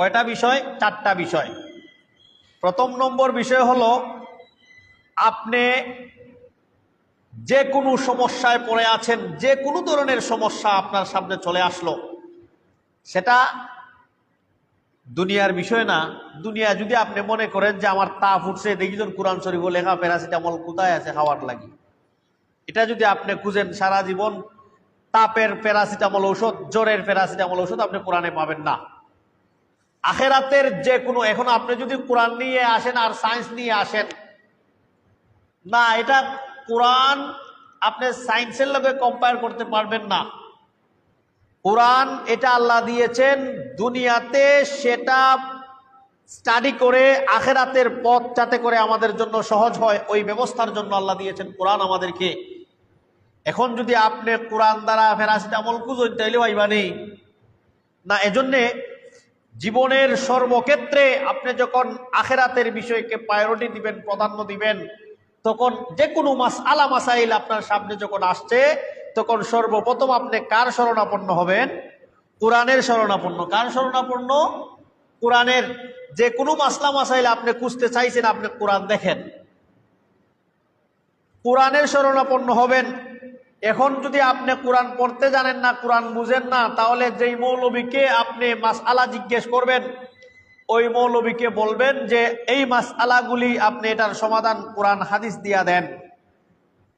কয়টা বিষয়? চারটা বিষয়। প্রথম নম্বর বিষয় হলো, আপনি যে কোনো সমস্যায় পড়ে আছেন যে কোনো ধরনের সমস্যা আপনার সামনে চলে আসলো, সেটা দুনিয়ার বিষয় না। দুনিয়া যদি আপনি মনে করেন যে আমার তা ফুটছে দেখিজন কোরআন শরীফ লেখা, প্যারাসিটামল কোথায় আছে, খাওয়ার লাগি। এটা যদি আপনি খুঁজেন সারা জীবন, তাপের প্যারাসিটামল ঔষধ, জ্বরের প্যারাসিটামল ঔষধ আপনি কোরআনে পাবেন না। আখেরাতের যে কোনো, এখন আপনি যদি কোরআন নিয়ে আসেন আর সায়েন্স নিয়ে আসেন, না, এটা কোরআন আপনি সায়েন্সের লগে কম্পেয়ার করতে পারবেন না। কোরআন এটা আল্লাহ দিয়েছেন দুনিয়াতে সেটা স্টাডি করে আখেরাতের পথ যাতে করে আমাদের জন্য সহজ হয়, ওই ব্যবস্থার জন্য আল্লাহ দিয়েছেন কোরআন আমাদেরকে। এখন যদি আপনি কোরআন দ্বারা ফেরাসিটামল খুঁজেন, তাইলে ভাইবা নেই। না, এজন্যে জীবনের সর্বক্ষেত্রে আপনি যখন আখেরাতের বিষয়কে প্রায়োরিটি দিবেন, প্রাধান্য দিবেন, তখন যে কোনো মাস, আলা মাসাইল আপনার সামনে যখন আসছে, তখন সর্বপ্রথম আপনি কার শরণাপন্ন হবেন? কোরআনের শরণাপন্ন। কার শরণাপন্ন? কোরআনের যে কোনো মাসলা মাসাইল আপনি খুঁজতে চাইছেন, আপনি কোরআন দেখেন। কোরআনের শরণাপন্ন হবেন এখন যদি আপনি কোরআন পড়তে জানেন না, কোরআন বুঝেন না, তাহলে যেই মৌলবীকে আপনি মাস আলা জিজ্ঞেস করবেন, ওই মৌলবীকে বলবেন যে, এই মাস আলাগুলি আপনি এটার সমাধান কোরআন হাদিস দিয়া দেন।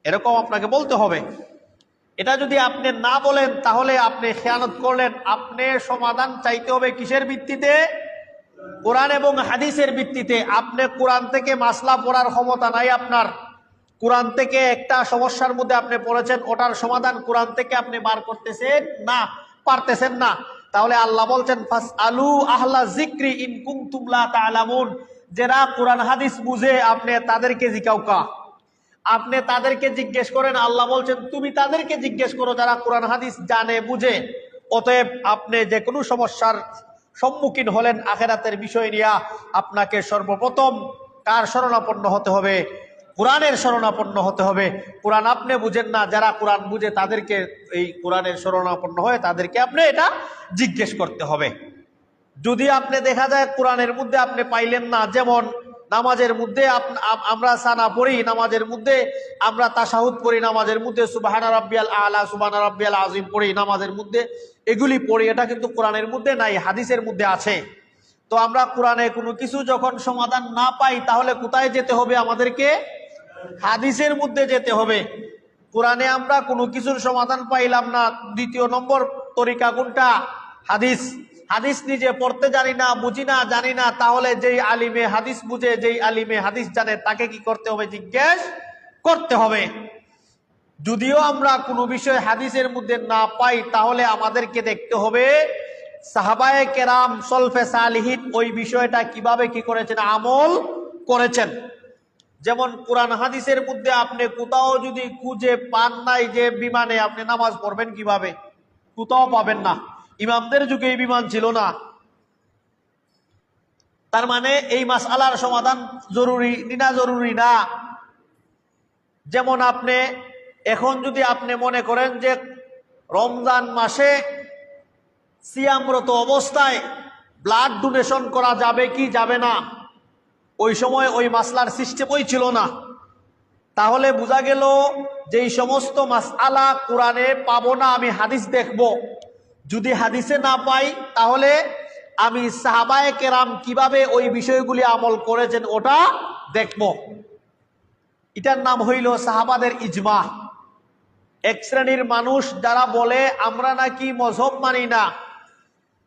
এরকম আপনাকে বলতে হবে। এটা যদি আপনি না বলেন, তাহলে আপনি খেয়ানত করলেন, আপনি সমাধান চাইতে হবে কিসের ভিত্তিতে? কোরআন এবং হাদিসের ভিত্তিতে। আপনি কোরআন থেকে মাসলা পড়ার ক্ষমতা নাই আপনার। কোরআন থেকে একটা সমস্যার মধ্যে আপনি পড়েছেন, ওটার সমাধান কোরআন থেকে আপনি বার করতেছেন না, পারতেছেন না। তাহলে আল্লাহ বলছেন ফাস আলু আহলা জিক্রি ইন কুমতুমলা তালামুন যারা কোরআন, হাদিস বুঝে আপনি তাদেরকে জিকাউকা আপনি তাদেরকে জিজ্ঞেস করেন, আল্লাহ বলছেন, তুমি তাদেরকে জিজ্ঞেস করো যারা কোরআন, হাদিস জানে, বুঝে। অতএব আপনি যে কোনো সমস্যার সম্মুখীন হলেন আখেরাতের বিষয় নিয়ে, আপনাকে সর্বপ্রথম কার শরণাপন্ন হতে হবে? কোরআনের শরণাপন্ন হতে হবে। কোরআন আপনি বুঝেন না, যারা কোরআন বুঝে তাদেরকে এই কোরআনের শরণাপন্ন হয়ে তাদেরকে আপনি এটা জিজ্ঞেস করতে হবে। যদি আপনি দেখা যায় কোরআনের মধ্যে আপনি পাইলেন না, যেমন নামাজের মধ্যে আমরা সানা পড়ি, নামাজের মধ্যে আমরা তাসাহুদ পড়ি, নামাজের মধ্যে সুবাহানা রাব্বিয়াল আলা, সুবাহানা রাব্বিয়াল আজিম পড়ি, নামাজের মধ্যে এগুলি পড়ি, এটা কিন্তু কোরআনের মধ্যে নাই, হাদিসের মধ্যে আছে। তো আমরা কোরআনে কোনো কিছু যখন সমাধান না পাই, তাহলে কোথায় যেতে হবে আমাদেরকে? হাদিসের মধ্যে যেতে হবে। কোরআনে আমরা কোনো কিছুর সমাধান পাইলাম না। দ্বিতীয় নম্বর তরিকা কোনটা? হাদিস। হাদিস নিজে পড়তে জানি না, বুঝি না, জানি না। তাহলে যেই আলিমে হাদিস বুঝে, যেই আলিমে হাদিস জানে, তাকে কি করতে হবে? জিজ্ঞেস করতে হবে। যদিও আমরা কোনো বিষয় হাদিসের মধ্যে না পাই, তাহলে আমাদেরকে দেখতে হবে, সাহাবায়ে কেরাম সলফে সালিহিন ওই বিষয়টা কীভাবে কি করেছেন? আমল করেছেন। যেমন কোরআন হাদিসের মধ্যে আপনি কোথাও যদি খুঁজে পান নাই যে বিমানে আপনি নামাজ পড়বেন কীভাবে, কোথাও পাবেন না। ইমামদের যুগে এই বিমান ছিল না। তার মানে এই মাস আলার সমাধান জরুরি নিনা জরুরি না। যেমন আপনি এখন যদি আপনি মনে করেন যে রমজান মাসে সিয়ামরত অবস্থায় ব্লাড ডোনেশন করা যাবে কি যাবে না ওই সময় ওই মাসলার সিস্টেমই ছিল না। তাহলে বোঝা গেল যে এই সমস্ত মাসআলা কোরআনে পাবো না, আমি হাদিস দেখব। যদি হাদিসে না পাই, তাহলে আমি সাহাবায়ে কেরাম কীভাবে ওই বিষয়গুলি আমল করেছেন ওটা দেখব। এটার নাম হইল সাহাবাদের ইজমা। এক শ্রেণির মানুষ যারা বলে, আমরা নাকি মজহব মানি না।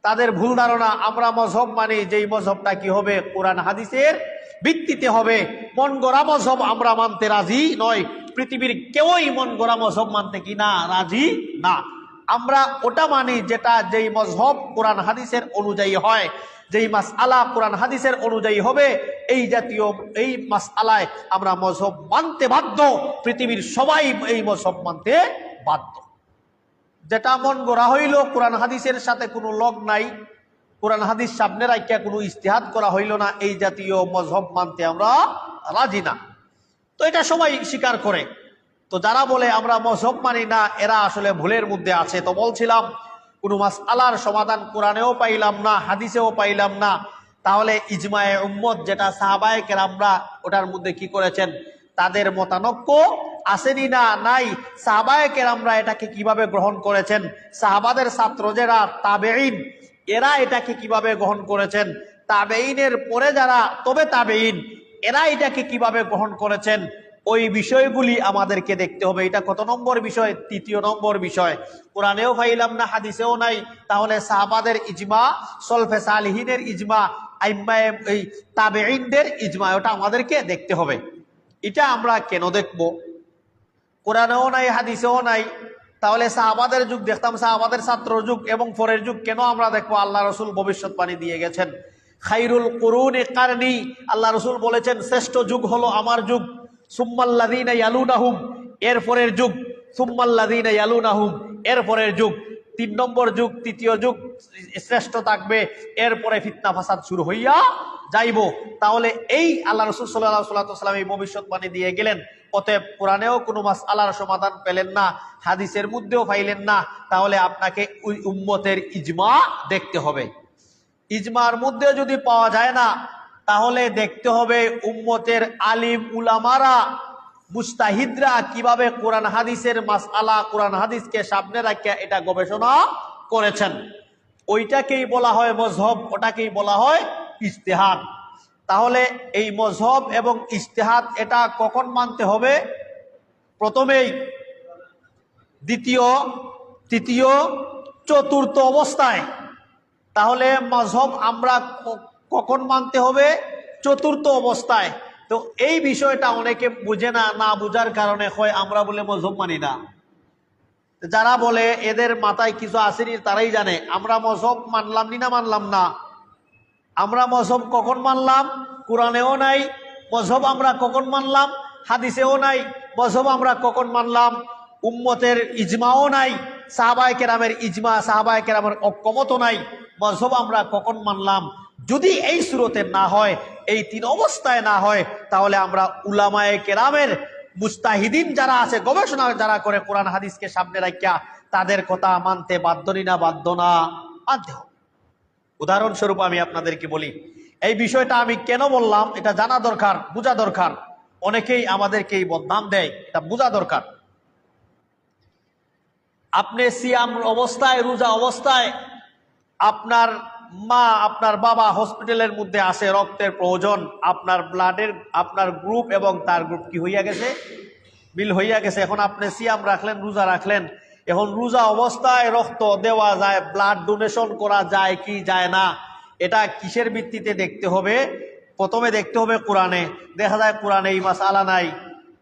তাদের ভুল ধারণা, আমরা মজহব মানি। যেই মজহবটা কি হবে? কোরআন, হাদিসের ভিত্তিতে হবে। মন গড়া মজহব আমরা মানতে রাজি নয়। পৃথিবীর কেউই মন গড়া মজহব মানতে কি না রাজি না। আমরা ওটা মানি যেটা যেই মজহব কোরআন হাদিসের অনুযায়ী হয়। যেই মাস আলা কোরআন হাদিসের অনুযায়ী হবে। এই জাতীয় এই মাস আলায় আমরা মজহব মানতে বাধ্য। পৃথিবীর সবাই এই মজহব মানতে বাধ্য। যেটা মন গড়া হইল কোরআন হাদিসের সাথে কোনো লগ নাই। কোরআন হাদিস সামনে রাখিয়া কোনো ইস্তেহাদ করা হইল না, এই জাতীয় মজহব মানতে আমরা রাজি না। তো এটা সবাই স্বীকার করে। তো যারা বলে আমরা মজহব মানি না, এরা আসলে ভুলের মধ্যে আছে। তো বলছিলাম, কোনো মাস আলার সমাধান কোরআনেও পাইলাম না, হাদিসেও পাইলাম না। তাহলে ইজমায়ে উম্মত যেটা সাহাবায়ে কেরামরা ওটার মধ্যে কি করেছেন? তাদের মতানক্য আসেনি না, নাই। সাহাবায়ে কেরামরা এটাকে কীভাবে গ্রহণ করেছেন? সাহাবাদের ছাত্র যারা তাবেইন এরা এটাকে কীভাবে গ্রহণ করেছেন? তাবেইনের পরে যারা, তবে তাবেইন এরা এটাকে কীভাবে গ্রহণ করেছেন? ওই বিষয়গুলি আমাদেরকে দেখতে হবে। এটা কত নম্বর বিষয়? তৃতীয় নম্বর বিষয়। কোরআনেও পাইলাম না, হাদিসেও নাই। তাহলে সাহাবাদের ইজমা, সলফে সালিহিনের ইজমা এই তাবেইনদের ইজমা, ওটা আমাদেরকে দেখতে হবে। এটা আমরা কেন দেখব? কোরআনেও নাই, হাদিসেও নাই। তাহলে সাহাবাদের যুগ, দেখতাম সাহাবাদের ছাত্র যুগ এবং পরের যুগ কেন আমরা দেখব আল্লাহ রসুল ভবিষ্যৎবাণী দিয়ে গেছেন? খাইরুল করুন কারণি আল্লাহ রসুল বলেছেন, শ্রেষ্ঠ যুগ হলো আমার যুগ। সুম্মাল্লাদিনা ইয়ালুনাহুম, এর পরের যুগ। সুম্মাল্লাদিনা ইয়ালুনাহুম, এর পরের যুগ। তিন নম্বর যুগ, তৃতীয় যুগ, শ্রেষ্ঠ থাকবে এরপরে ফিতনা ফাসাদ শুরু হইয়া যাইব। তাহলে এই আল্লাহ রসুল সাল্লাহ সাল্লাম এই ভবিষ্যৎবাণী দিয়ে গেলেন। অতএব কোরআনেও কোনো মাস আলার সমাধান পেলেন না, হাদিসের মধ্যেও পাইলেন না, তাহলে আপনাকে ওই উম্মতের ইজমা দেখতে হবে। ইজমার মধ্যে যদি পাওয়া যায় না, তাহলে দেখতে হবে উম্মতের আলিম উলামারা, মুস্তাহিদরা কীভাবে কোরআন হাদিসের মাসআলা, কোরআন হাদিসকে সামনে রাখিয়া এটা গবেষণা করেছেন। ওইটাকেই বলা হয় মজহব ওটাকেই বলা হয় ইস্তেহাদ তাহলে এই মজহব এবং ইস্তেহাদ এটা কখন মানতে হবে? প্রথমেই দ্বিতীয়, তৃতীয়, চতুর্থ অবস্থায়। তাহলে মজহব আমরা কখন মানতে হবে? চতুর্থ অবস্থায়। তো এই বিষয়টা অনেকে বুঝে না না বুঝার কারণে হয় আমরা বলে মজহব মানি না। যারা বলে এদের মাথায় কিছু আসেনি তারাই জানে, আমরা মজহব মানলাম নি না মানলাম না। আমরা মজহব কখন মানলাম? কোরআনেও নাই, মজহব আমরা কখন মানলাম? হাদিসেও নাই, মজহব আমরা কখন মানলাম? উম্মতের ইজমাও নাই, সাহাবায় কেরামের ইজমা, সাহাবায় কেরামের অক্ষমত নাই, মজহব আমরা কখন মানলাম? যদি এই সুরতে না হয়, এই তিন অবস্থায় না হয়, তাহলে আমরা উলামায়ে কেরামের মুস্তাহিদিন যারা আছে, গবেষণা যারা করে, কোরআন, হাদিসকে সামনে রাখিয়া তাদের কথা মানতে বাধ্য নি, বাধ্য না বাধ্য। উদাহরণস্বরূপ আমি আপনাদেরকে বলি, এই বিষয়টা আমি কেন বললাম? এটা জানা দরকার, বোঝা দরকার। অনেকেই আমাদেরকে এই বদনাম দেয়, এটা বোঝা দরকার। আপনি সিয়াম অবস্থায়, রোজা অবস্থায় আপনার মা, আপনার বাবা হসপিটালের মধ্যে আসে রক্তের প্রয়োজন, আপনার ব্লাডের, আপনার গ্রুপ এবং তার গ্রুপ কি হইয়া গেছে? বিল হইয়া গেছে। এখন আপনি সিয়াম রাখলেন, রোজা রাখলেন এখন রোজা অবস্থায় রক্ত দেওয়া যায় ব্লাড ডোনেশন করা যায় কি যায় না, এটা কিসের ভিত্তিতে দেখতে হবে? প্রথমে দেখতে হবে কোরআনে। দেখা যায় কোরআনে এই মাসালা নাই।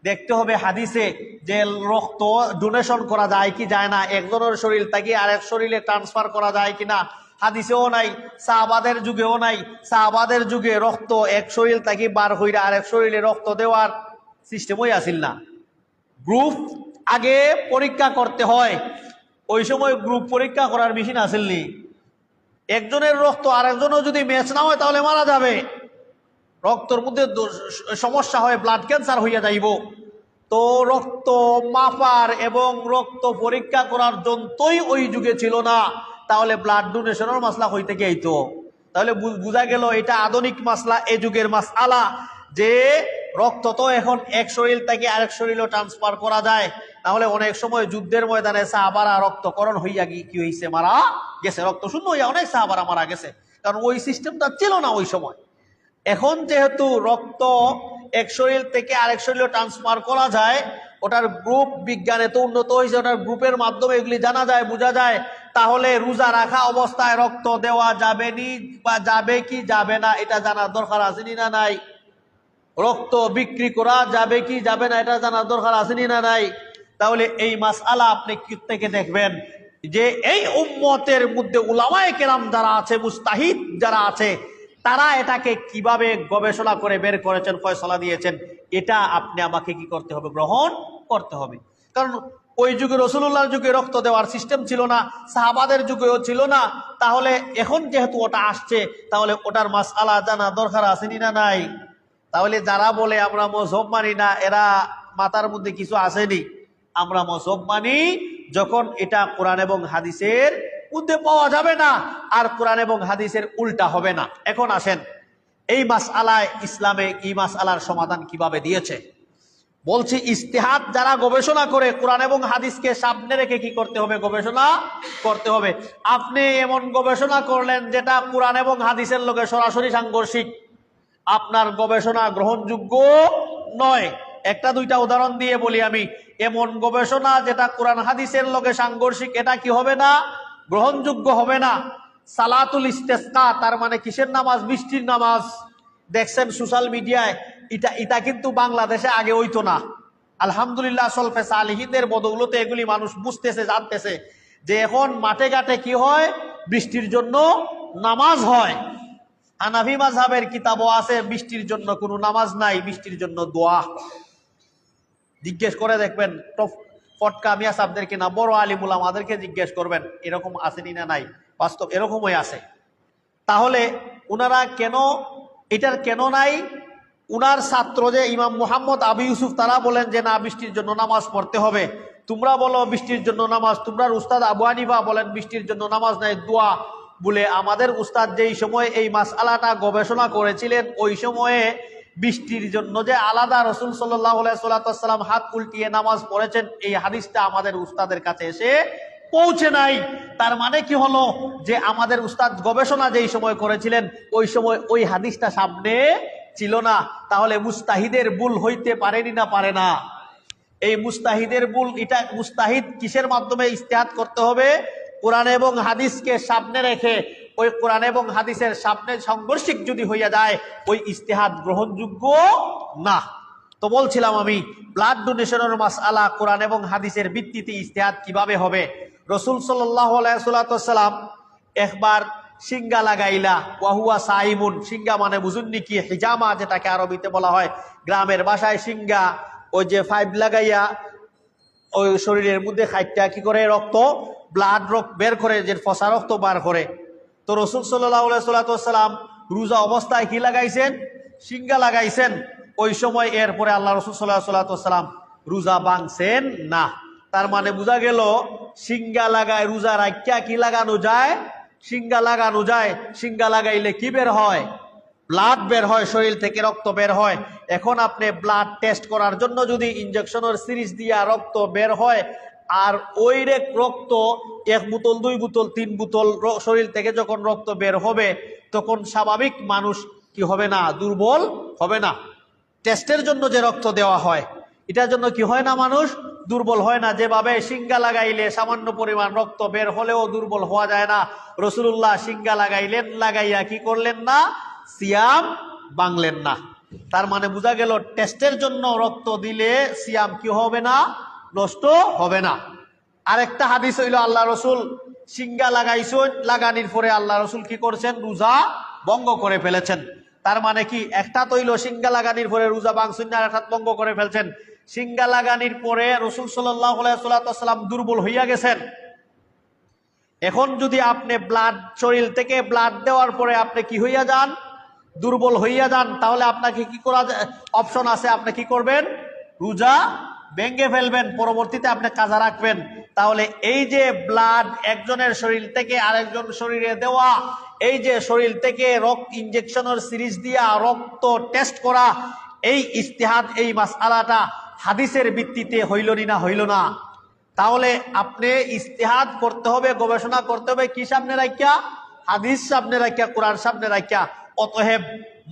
দেখতে হবে হাদিসে যে রক্ত ডোনেশন করা যায় কি যায় না, একজনের শরীর থেকে আরেক শরীরে ট্রান্সফার করা যায় কি না, হাদিসেও নাই, সাহাবাদের যুগেও নাই। সাহাবাদের যুগে রক্ত এক শরীর তাকে বার হইরা আরেক শরীরে রক্ত দেওয়ার সিস্টেমই আসিল না। গ্রুপ আগে পরীক্ষা করতে হয়। ওই সময় গ্রুপ পরীক্ষা করার মেশিন আসেননি। একজনের রক্ত আরেকজনও যদি ম্যাচ না হয়, তাহলে মারা যাবে। রক্তর মধ্যে সমস্যা হয় ব্লাড ক্যান্সার হইয়া যাইব। তো রক্ত মাপার এবং রক্ত পরীক্ষা করার যন্ত্রই ওই যুগে ছিল না। তাহলে ব্লাড ডোনেশনের মাসলা হইতে গেইতো তাহলে বোঝা গেল এটা আধুনিক মাসলা, এ যুগের মাস আলা যে রক্ত তো এখন এক শরীর থেকে আরেক শরীরও ট্রান্সফার করা যায়। তাহলে অনেক সময় যুদ্ধের ময়দানে সাহাবারা রক্তকরণ হইয়া গিয়ে কি হয়েছে মারা গেছে। রক্ত শূন্য হইয়া অনেক সাহাবারা মারা গেছে। কারণ ওই সিস্টেমটা ছিল না ওই সময়। এখন যেহেতু রক্ত এক শরীর থেকে আরেক শরীরে ট্রান্সফার করা যায়, ওটার গ্রুপ বিজ্ঞানে তো উন্নত হয়েছে ওটার গ্রুপের মাধ্যমে এগুলি জানা যায়, বোঝা যায়, তাহলে রোজা রাখা অবস্থায় রক্ত দেওয়া যাবে নি বা যাবে কি যাবে না, এটা জানার দরকার আসেনি না নাই? রক্ত বিক্রি করা যাবে কি যাবে না, এটা জানার দরকার আসেনি না নাই? তাহলে এই মাস আলা আপনি কি থেকে দেখবেন? যে এই উম্মতের মধ্যে উলামায়ে কেরাম যারা আছে, মুস্তাহিদ যারা আছে, তারা এটাকে কীভাবে গবেষণা করে বের করেছেন, ফয়সলা দিয়েছেন, এটা আপনি আমাকে কি করতে হবে? গ্রহণ করতে হবে। কারণ ওই যুগে রসুল্লাহর যুগে রক্ত দেওয়ার সিস্টেম ছিল না, সাহাবাদের যুগেও ছিল না। তাহলে এখন যেহেতু ওটা আসছে, তাহলে ওটার মাস আলা জানা দরকার আসেনি না নাই? তাহলে যারা বলে আমরা মজহব মানি না, এরা মাথার মধ্যে কিছু আসেনি। আমরা মজহব মানি যখন এটা কোরআন এবং হাদিসের মধ্যে পাওয়া যাবে না, আর কোরআন এবং হাদিসের উল্টা হবে না। এখন আসেন, এই মাস আলায় ইসলামে এই মাস আলার সমাধান কীভাবে দিয়েছে? বলছি ইস্তেহাত যারা গবেষণা করে, কোরআন এবং হাদিসকে সামনে রেখে কি করতে হবে? গবেষণা করতে হবে। আপনি এমন গবেষণা করলেন যেটা কোরআন এবং হাদিসের লোকে সরাসরি সাংঘর্ষিক। আপনার গবেষণা গ্রহণযোগ্য নয়। একটা দুইটা উদাহরণ দিয়ে বলি আমি। এমন গবেষণা যেটা কোরআন হাদিসের লোকে সাংঘর্ষিক, এটা কি হবে না? গ্রহণযোগ্য হবে না? সালাতুল ইস্তেস্কা, তার মানে কিসের নামাজ? বৃষ্টির নামাজ। দেখছেন সোশ্যাল মিডিয়ায়, এটা এটা কিন্তু বাংলাদেশে আগে হইতো না। আলহামদুলিল্লাহ, সলফে সালিহিদের বদৌলতে এগুলি মানুষ বুঝতেছে, জানতেছে যে এখন মাঠে ঘাটে কি হয়? বৃষ্টির জন্য নামাজ হয়। হানাফি মাঝহাবের কিতাবও আছে, বৃষ্টির জন্য কোনো নামাজ নাই, বৃষ্টির জন্য দোয়া। জিজ্ঞেস করে দেখবেন টপ ফটকা মিয়া সাহেবদেরকে না বড় আলিমুল আমাদেরকে জিজ্ঞেস করবেন? এরকম আসেনি না নাই। বাস্তব এরকমই আছে। তাহলে উনারা কেন, এটার কেন নাই? উনার ছাত্র যে ইমাম মোহাম্মদ আবি ইউসুফ, তারা বলেন যে, না, বৃষ্টির জন্য নামাজ পড়তে হবে। তোমরা বলো, বৃষ্টির জন্য নামাজ। তোমরা উস্তাদ আবু হানিফা বলেন, বৃষ্টির জন্য নামাজ নাই, দোয়া। বলে আমাদের উস্তাদ যেই সময় এই মাস আলাটা গবেষণা করেছিলেন, ওই সময়ে বৃষ্টির জন্য যে আলাদা রসুল সাল্লাম হাত উল্টিয়ে নামাজ পড়েছেন, এই হাদিসটা আমাদের উস্তাদের কাছে এসে পৌঁছে নাই। তার মানে কি হলো? যে আমাদের উস্তাদ গবেষণা যেই সময় করেছিলেন, ওই সময় ওই হাদিসটা সামনে ছিল না। তাহলে মুস্তাহিদের ভুল হইতে পারেনি না পারে না। এই মুস্তাহিদের ভুল, এটা মুস্তাহিদ কিসের মাধ্যমে ইস্তেহাত করতে হবে? কোরআন এবং হাদিসকে সামনে রেখে ওই কোরআন এবং হাদিসের সামনে সংঘর্ষিক যদি হইয়া যায়, ওই ইস্তেহাদ গ্রহণযোগ্য না। তো বলছিলাম আমি ব্লাড ডোনেশনের মাস আলা কোরআন এবং হাদিসের ভিত্তিতে ইস্তেহাদ কীভাবে হবে? রসুল সাল্লাম একবার সিঙ্গা লাগাইলা, ওয়াহুয়া সাইমুন সিঙ্গা মানে বুঝুননি কি, হিজামা যেটাকে আরবিতে বলা হয়, গ্রামের বাসায় সিঙ্গা ওই যে ফাইভ লাগাইয়া ওই শরীরের মধ্যে খাইটটা কি করে, রক্ত ব্লাড রক্ত বের করে, যে ফসা রক্ত বার করে। তো রসুল সাল্লাহ সাল্লাম রোজা অবস্থায় কি লাগাইছেন? সিঙ্গা লাগাইছেন। ওই সময় এরপরে আল্লাহ রসুল সাল্লাহ সাল্লাম রোজা বাংছেন না। তার মানে বোঝা গেল সিঙ্গা লাগায়, রোজা রাখিয়া কি লাগানো যায়? সিঙ্গা লাগানো যায়। সিঙ্গা লাগাইলে কি বের হয়? ব্লাড বের হয়, শরীর থেকে রক্ত বের হয়। এখন আপনি ব্লাড টেস্ট করার জন্য যদি ইঞ্জেকশনের সিরিজ দিয়া রক্ত বের হয় আর ওই রেক রক্ত এক বোতল, দুই বোতল, তিন বোতল শরীর থেকে যখন রক্ত বের হবে, তখন স্বাভাবিক মানুষ কি হবে না? দুর্বল হবে না। টেস্টের জন্য যে রক্ত দেওয়া হয়, এটার জন্য কি হয় না মানুষ? দুর্বল হয় না। যেভাবে সিঙ্গা লাগাইলে সামান্য পরিমাণ রক্ত বের হলেও দুর্বল হওয়া যায় না। রসুল্লাহ সিঙ্গা লাগাইলেন, লাগাইয়া কি করলেন না? সিয়াম বাংলেন না। তার মানে বোঝা গেল, টেস্টের জন্য রক্ত দিলে সিয়াম কি হবে না? নষ্ট হবে না। আরেকটা হাদিস হইল আল্লাহ রসুল সিঙ্গা লাগাইছেন, লাগানির পরে আল্লাহ রসুল কি করছেন? রোজা ভঙ্গ করে ফেলেছেন। তার মানে কি? একটা তৈল সিঙ্গা লাগানির পরে রোজা বাংসুন আর একটা ভঙ্গ করে ফেলছেন। সিঙ্গা লাগানির পরে রসুল সাল্লাম দুর্বল হইয়া গেছেন। এখন যদি আপনি ব্লাড শরীর থেকে ব্লাড দেওয়ার পরে আপনি কি হইয়া যান? দুর্বল হইয়া যান, তাহলে আপনাকে কি করা অপশন আছে, আপনি কি করবেন? রোজা ভেঙ্গে ফেলবেন, পরবর্তীতে আপনি কাজা রাখবেন। তাহলে এই যে ব্লাড একজনের শরীর থেকে আরেকজন শরীরে দেওয়া, এই যে শরীর থেকে রক্ত ইঞ্জেকশনের সিরিজ দিয়া রক্ত টেস্ট করা, এই ইস্তেহাদ, এই মাসালাটা হাদিসের ভিত্তিতে হইল নি হইল না? তাহলে আপনি ইস্তেহাদ করতে হবে, গবেষণা করতে হবে, কি সামনে রাখিয়া? হাদিস সামনে রাখিয়া, কোরআন সামনে রাখিয়া। অতএব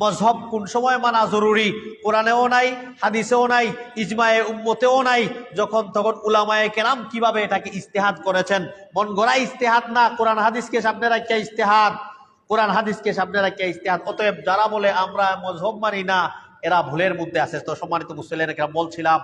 মজহব কোন সময় মানা জরুরি? কোরআনেও নাই, হাদিসেও নাই, ইজমায়ে উম্মতেও নাই। যখন তখন উলামায়ে কেরাম কীভাবে এটাকে ইস্তেহাত করেছেন? মন গড়া ইস্তেহাত না? কোরআন হাদিসকে সামনে রাখিয়া ইস্তেহাত কোরআন হাদিসকে সামনে রাখিয়া ইস্তেহাত অতএব যারা বলে, আমরা মজহব মানি না, এরা ভুলের মধ্যে আছে। তো সম্মানিত মুসলিম বলছিলাম